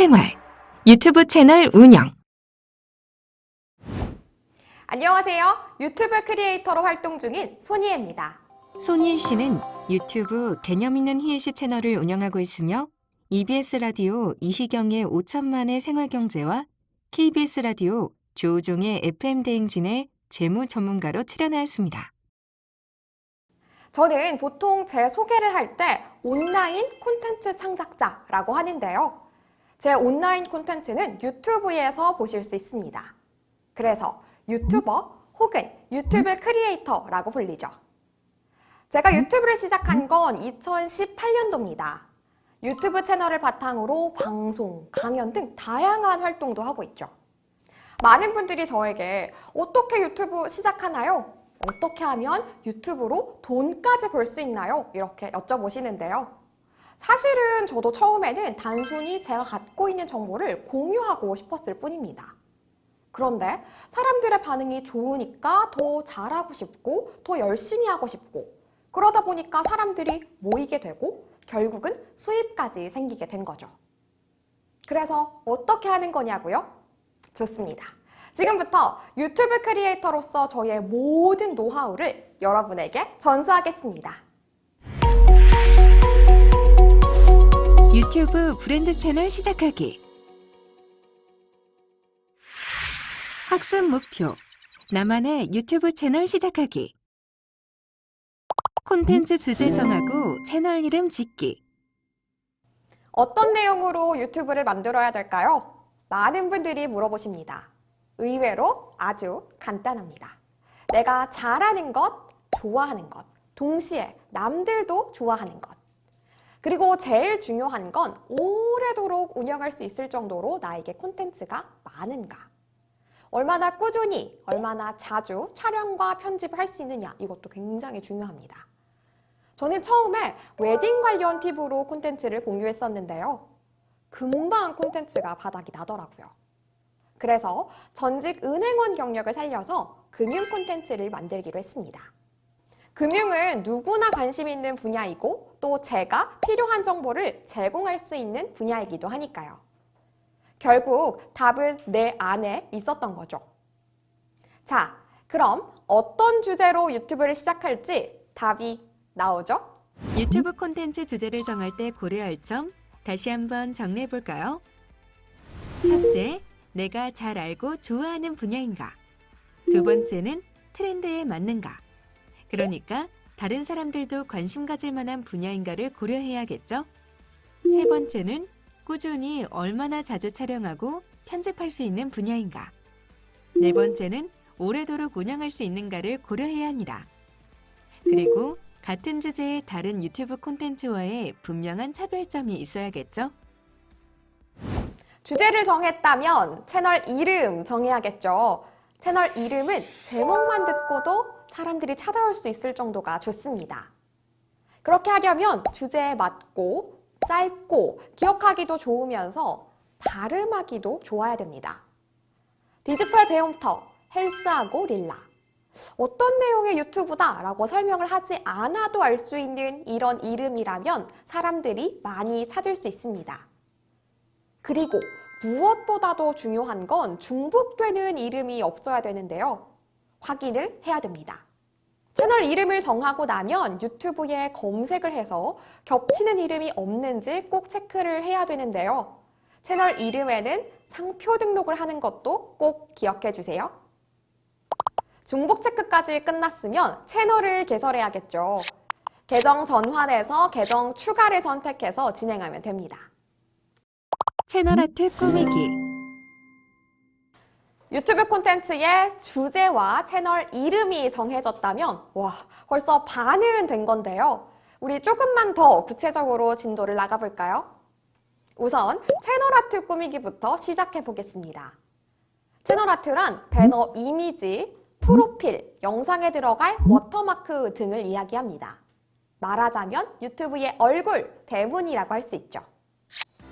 생활 유튜브 채널 운영 안녕하세요. 유튜브 크리에이터로 활동 중인 손희애입니다. 손희애 씨는 유튜브 개념 있는 희애 씨 채널을 운영하고 있으며 EBS 라디오 이희경의 5천만의 생활 경제와 KBS 라디오 조우종의 FM 대행진의 재무 전문가로 출연하였습니다. 저는 보통 제 소개를 할 때 온라인 콘텐츠 창작자라고 하는데요. 제 온라인 콘텐츠는 유튜브에서 보실 수 있습니다. 그래서 유튜버 혹은 유튜브 크리에이터라고 불리죠. 제가 유튜브를 시작한 건 2018년도입니다. 유튜브 채널을 바탕으로 방송, 강연 등 다양한 활동도 하고 있죠. 많은 분들이 저에게 어떻게 유튜브 시작하나요? 어떻게 하면 유튜브로 돈까지 벌 수 있나요? 이렇게 여쭤보시는데요. 사실은 저도 처음에는 단순히 제가 갖고 있는 정보를 공유하고 싶었을 뿐입니다. 그런데 사람들의 반응이 좋으니까 더 잘하고 싶고 더 열심히 하고 싶고 그러다 보니까 사람들이 모이게 되고 결국은 수입까지 생기게 된 거죠. 그래서 어떻게 하는 거냐고요? 좋습니다. 지금부터 유튜브 크리에이터로서 저의 모든 노하우를 여러분에게 전수하겠습니다. 유튜브 브랜드 채널 시작하기 학습 목표 나만의 유튜브 채널 시작하기 콘텐츠 주제 정하고 채널 이름 짓기 어떤 내용으로 유튜브를 만들어야 될까요? 많은 분들이 물어보십니다. 의외로 아주 간단합니다. 내가 잘하는 것, 좋아하는 것, 동시에 남들도 좋아하는 것. 그리고 제일 중요한 건 오래도록 운영할 수 있을 정도로 나에게 콘텐츠가 많은가. 얼마나 꾸준히, 얼마나 자주 촬영과 편집을 할 수 있느냐. 이것도 굉장히 중요합니다. 저는 처음에 웨딩 관련 팁으로 콘텐츠를 공유했었는데요. 금방 콘텐츠가 바닥이 나더라고요. 그래서 전직 은행원 경력을 살려서 금융 콘텐츠를 만들기로 했습니다. 금융은 누구나 관심 있는 분야이고 또 제가 필요한 정보를 제공할 수 있는 분야이기도 하니까요. 결국 답은 내 안에 있었던 거죠. 자, 그럼 어떤 주제로 유튜브를 시작할지 답이 나오죠? 유튜브 콘텐츠 주제를 정할 때 고려할 점 다시 한번 정리해 볼까요? 첫째, 내가 잘 알고 좋아하는 분야인가? 두 번째는 트렌드에 맞는가? 그러니까 다른 사람들도 관심 가질 만한 분야인가를 고려해야겠죠? 세 번째는 꾸준히 얼마나 자주 촬영하고 편집할 수 있는 분야인가? 네 번째는 오래도록 운영할 수 있는가를 고려해야 합니다. 그리고 같은 주제의 다른 유튜브 콘텐츠와의 분명한 차별점이 있어야겠죠? 주제를 정했다면 채널 이름 정해야겠죠. 채널 이름은 제목만 듣고도 사람들이 찾아올 수 있을 정도가 좋습니다. 그렇게 하려면 주제에 맞고 짧고 기억하기도 좋으면서 발음하기도 좋아야 됩니다. 디지털 배움터, 헬스하고 릴라. 어떤 내용의 유튜브다 라고 설명을 하지 않아도 알 수 있는 이런 이름이라면 사람들이 많이 찾을 수 있습니다. 그리고 무엇보다도 중요한 건 중복되는 이름이 없어야 되는데요. 확인을 해야 됩니다. 채널 이름을 정하고 나면 유튜브에 검색을 해서 겹치는 이름이 없는지 꼭 체크를 해야 되는데요. 채널 이름에는 상표 등록을 하는 것도 꼭 기억해 주세요. 중복 체크까지 끝났으면 채널을 개설해야겠죠. 계정 전환해서 계정 추가를 선택해서 진행하면 됩니다. 채널 아트 꾸미기 유튜브 콘텐츠의 주제와 채널 이름이 정해졌다면 와 벌써 반은 된 건데요. 우리 조금만 더 구체적으로 진도를 나가볼까요? 우선 채널 아트 꾸미기부터 시작해 보겠습니다. 채널 아트란 배너 이미지, 프로필, 영상에 들어갈 워터마크 등을 이야기합니다. 말하자면 유튜브의 얼굴, 대문이라고 할 수 있죠.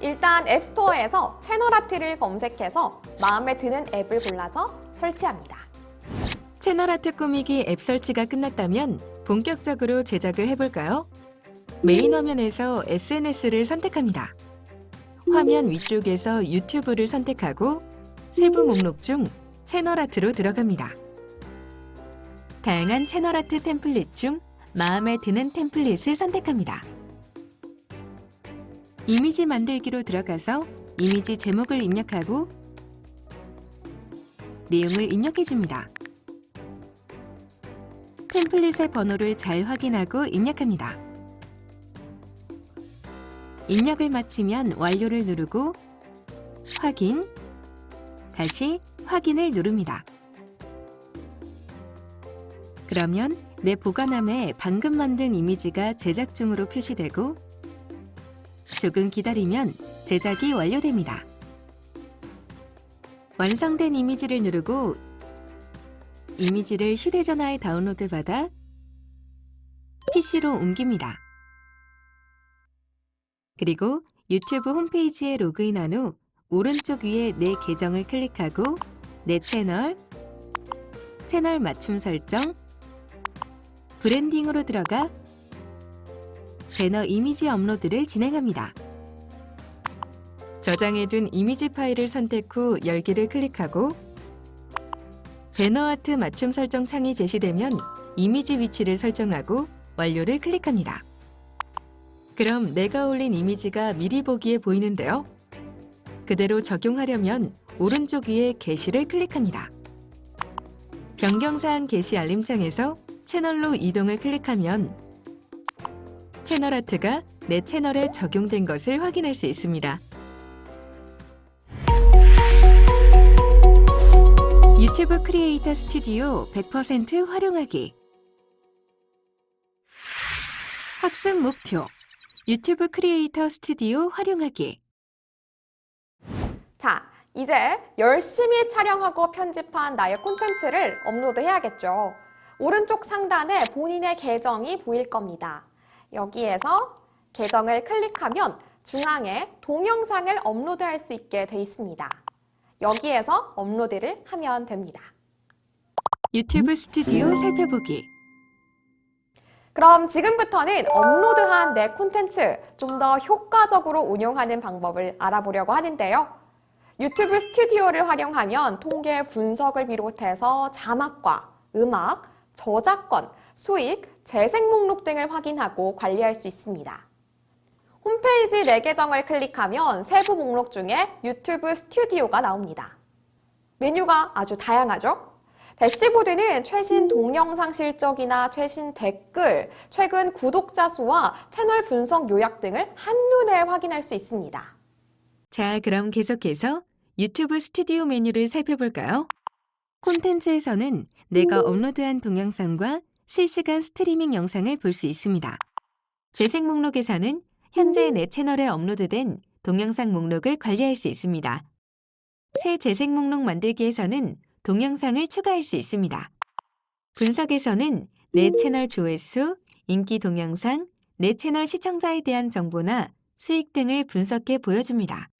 일단 앱스토어에서 채널 아트를 검색해서 마음에 드는 앱을 골라서 설치합니다. 채널 아트 꾸미기 앱 설치가 끝났다면 본격적으로 제작을 해볼까요? 메인 화면에서 SNS를 선택합니다. 화면 위쪽에서 유튜브를 선택하고 세부 목록 중 채널 아트로 들어갑니다. 다양한 채널 아트 템플릿 중 마음에 드는 템플릿을 선택합니다. 이미지 만들기로 들어가서 이미지 제목을 입력하고 내용을 입력해 줍니다. 템플릿의 번호를 잘 확인하고 입력합니다. 입력을 마치면 완료를 누르고 확인, 다시 확인을 누릅니다. 그러면 내 보관함에 방금 만든 이미지가 제작 중으로 표시되고 조금 기다리면 제작이 완료됩니다. 완성된 이미지를 누르고 이미지를 휴대전화에 다운로드 받아 PC로 옮깁니다. 그리고 유튜브 홈페이지에 로그인한 후 오른쪽 위에 내 계정을 클릭하고 내 채널, 채널 맞춤 설정, 브랜딩으로 들어가 배너 이미지 업로드를 진행합니다. 저장해둔 이미지 파일을 선택 후 열기를 클릭하고 배너 아트 맞춤 설정 창이 제시되면 이미지 위치를 설정하고 완료를 클릭합니다. 그럼 내가 올린 이미지가 미리 보기에 보이는데요. 그대로 적용하려면 오른쪽 위에 게시를 클릭합니다. 변경사항 게시 알림창에서 채널로 이동을 클릭하면 채널 아트가 내 채널에 적용된 것을 확인할 수 있습니다. 유튜브 크리에이터 스튜디오 100% 활용하기 학습 목표 유튜브 크리에이터 스튜디오 활용하기 자, 이제 열심히 촬영하고 편집한 나의 콘텐츠를 업로드해야겠죠. 오른쪽 상단에 본인의 계정이 보일 겁니다. 여기에서 계정을 클릭하면 중앙에 동영상을 업로드할 수 있게 돼 있습니다. 여기에서 업로드를 하면 됩니다. 유튜브 스튜디오 살펴보기 그럼 지금부터는 업로드한 내 콘텐츠 좀 더 효과적으로 운용하는 방법을 알아보려고 하는데요. 유튜브 스튜디오를 활용하면 통계 분석을 비롯해서 자막과 음악, 저작권, 수익, 재생 목록 등을 확인하고 관리할 수 있습니다. 홈페이지 내 계정을 클릭하면 세부 목록 중에 유튜브 스튜디오가 나옵니다. 메뉴가 아주 다양하죠? 대시보드는 최신 동영상 실적이나 최신 댓글, 최근 구독자 수와 채널 분석 요약 등을 한눈에 확인할 수 있습니다. 자, 그럼 계속해서 유튜브 스튜디오 메뉴를 살펴볼까요? 콘텐츠에서는 내가 업로드한 동영상과 실시간 스트리밍 영상을 볼 수 있습니다. 재생 목록에서는 현재 내 채널에 업로드된 동영상 목록을 관리할 수 있습니다. 새 재생 목록 만들기에서는 동영상을 추가할 수 있습니다. 분석에서는 내 채널 조회수, 인기 동영상, 내 채널 시청자에 대한 정보나 수익 등을 분석해 보여줍니다.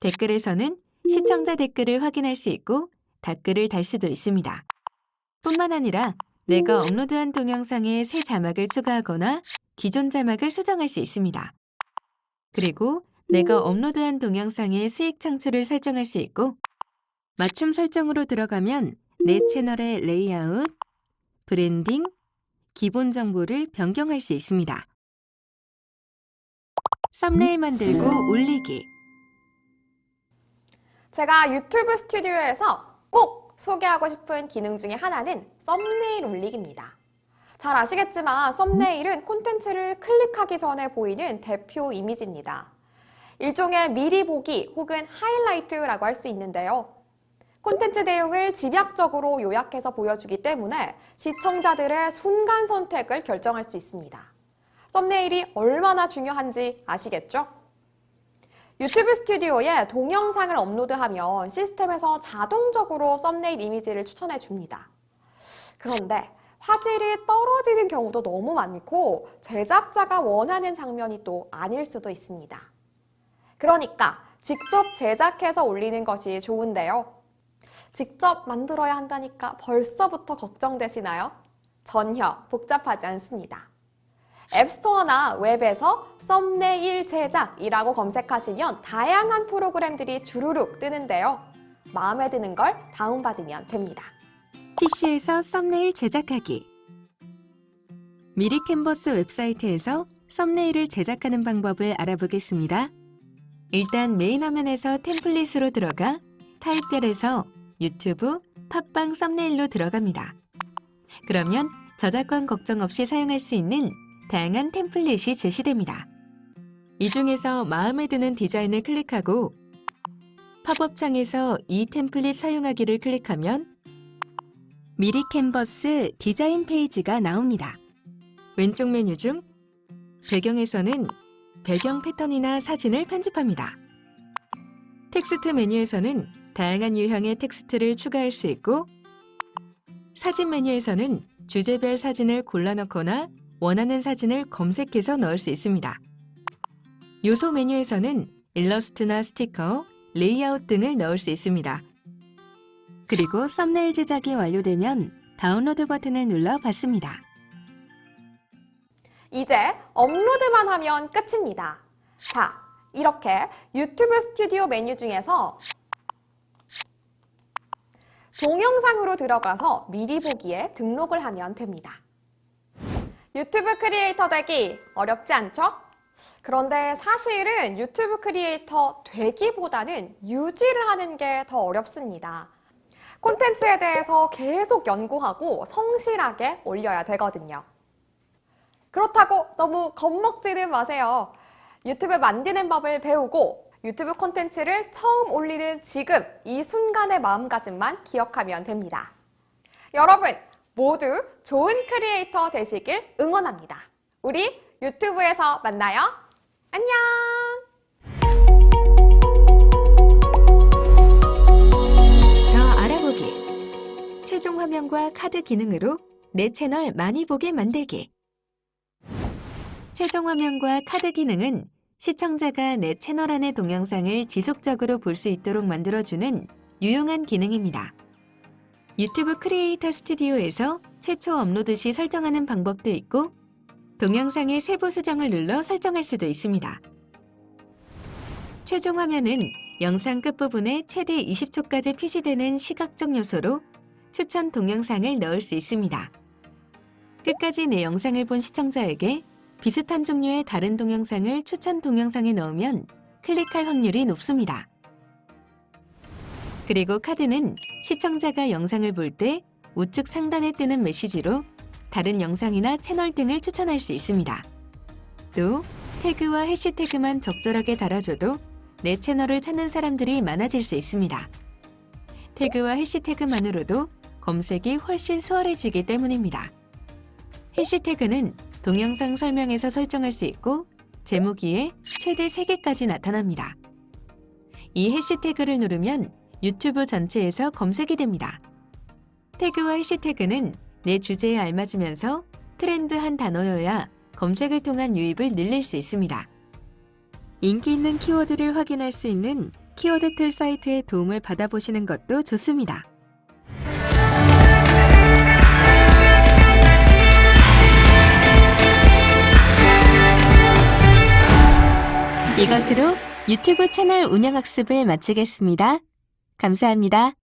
댓글에서는 시청자 댓글을 확인할 수 있고 댓글을 달 수도 있습니다. 뿐만 아니라 내가 업로드한 동영상에 새 자막을 추가하거나 기존 자막을 수정할 수 있습니다. 그리고 내가 업로드한 동영상의 수익 창출을 설정할 수 있고 맞춤 설정으로 들어가면 내 채널의 레이아웃, 브랜딩, 기본 정보를 변경할 수 있습니다. 썸네일 만들고 올리기 제가 유튜브 스튜디오에서 꼭 소개하고 싶은 기능 중에 하나는 썸네일 올리기입니다. 잘 아시겠지만 썸네일은 콘텐츠를 클릭하기 전에 보이는 대표 이미지입니다. 일종의 미리 보기 혹은 하이라이트라고 할 수 있는데요. 콘텐츠 내용을 집약적으로 요약해서 보여주기 때문에 시청자들의 순간 선택을 결정할 수 있습니다. 썸네일이 얼마나 중요한지 아시겠죠? 유튜브 스튜디오에 동영상을 업로드하면 시스템에서 자동적으로 썸네일 이미지를 추천해 줍니다. 그런데 화질이 떨어지는 경우도 너무 많고 제작자가 원하는 장면이 또 아닐 수도 있습니다. 그러니까 직접 제작해서 올리는 것이 좋은데요. 직접 만들어야 한다니까 벌써부터 걱정되시나요? 전혀 복잡하지 않습니다. 앱스토어나 웹에서 썸네일 제작이라고 검색하시면 다양한 프로그램들이 주르륵 뜨는데요. 마음에 드는 걸 다운받으면 됩니다. PC에서 썸네일 제작하기. 미리 캔버스 웹사이트에서 썸네일을 제작하는 방법을 알아보겠습니다. 일단 메인 화면에서 템플릿으로 들어가 타입별에서 유튜브, 팟빵 썸네일로 들어갑니다. 그러면 저작권 걱정 없이 사용할 수 있는 다양한 템플릿이 제시됩니다. 이 중에서 마음에 드는 디자인을 클릭하고 팝업 창에서 이 템플릿 사용하기를 클릭하면 미리 캔버스 디자인 페이지가 나옵니다. 왼쪽 메뉴 중 배경에서는 배경 패턴이나 사진을 편집합니다. 텍스트 메뉴에서는 다양한 유형의 텍스트를 추가할 수 있고 사진 메뉴에서는 주제별 사진을 골라 넣거나 원하는 사진을 검색해서 넣을 수 있습니다. 요소 메뉴에서는 일러스트나 스티커, 레이아웃 등을 넣을 수 있습니다. 그리고 썸네일 제작이 완료되면 다운로드 버튼을 눌러 받습니다. 이제 업로드만 하면 끝입니다. 자, 이렇게 유튜브 스튜디오 메뉴 중에서 동영상으로 들어가서 미리 보기에 등록을 하면 됩니다. 유튜브 크리에이터 되기 어렵지 않죠? 그런데 사실은 유튜브 크리에이터 되기보다는 유지를 하는 게 더 어렵습니다. 콘텐츠에 대해서 계속 연구하고 성실하게 올려야 되거든요. 그렇다고 너무 겁먹지는 마세요. 유튜브 만드는 법을 배우고 유튜브 콘텐츠를 처음 올리는 지금 이 순간의 마음가짐만 기억하면 됩니다. 여러분 모두 좋은 크리에이터 되시길 응원합니다. 우리 유튜브에서 만나요. 안녕! 최종 화면과 카드 기능으로 내 채널 많이 보게 만들기. 최종 화면과 카드 기능은 시청자가 내 채널 안의 동영상을 지속적으로 볼 수 있도록 만들어주는 유용한 기능입니다. 유튜브 크리에이터 스튜디오에서 최초 업로드 시 설정하는 방법도 있고 동영상의 세부 수정을 눌러 설정할 수도 있습니다. 최종 화면은 영상 끝부분에 최대 20초까지 표시되는 시각적 요소로 추천 동영상을 넣을 수 있습니다. 끝까지 내 영상을 본 시청자에게 비슷한 종류의 다른 동영상을 추천 동영상에 넣으면 클릭할 확률이 높습니다. 그리고 카드는 시청자가 영상을 볼 때 우측 상단에 뜨는 메시지로 다른 영상이나 채널 등을 추천할 수 있습니다. 또 태그와 해시태그만 적절하게 달아줘도 내 채널을 찾는 사람들이 많아질 수 있습니다. 태그와 해시태그만으로도 검색이 훨씬 수월해지기 때문입니다. 해시태그는 동영상 설명에서 설정할 수 있고 제목 위에 최대 3개까지 나타납니다. 이 해시태그를 누르면 유튜브 전체에서 검색이 됩니다. 태그와 해시태그는 내 주제에 알맞으면서 트렌드한 단어여야 검색을 통한 유입을 늘릴 수 있습니다. 인기 있는 키워드를 확인할 수 있는 키워드 툴 사이트의 도움을 받아보시는 것도 좋습니다. 이것으로 유튜브 채널 운영 학습을 마치겠습니다. 감사합니다.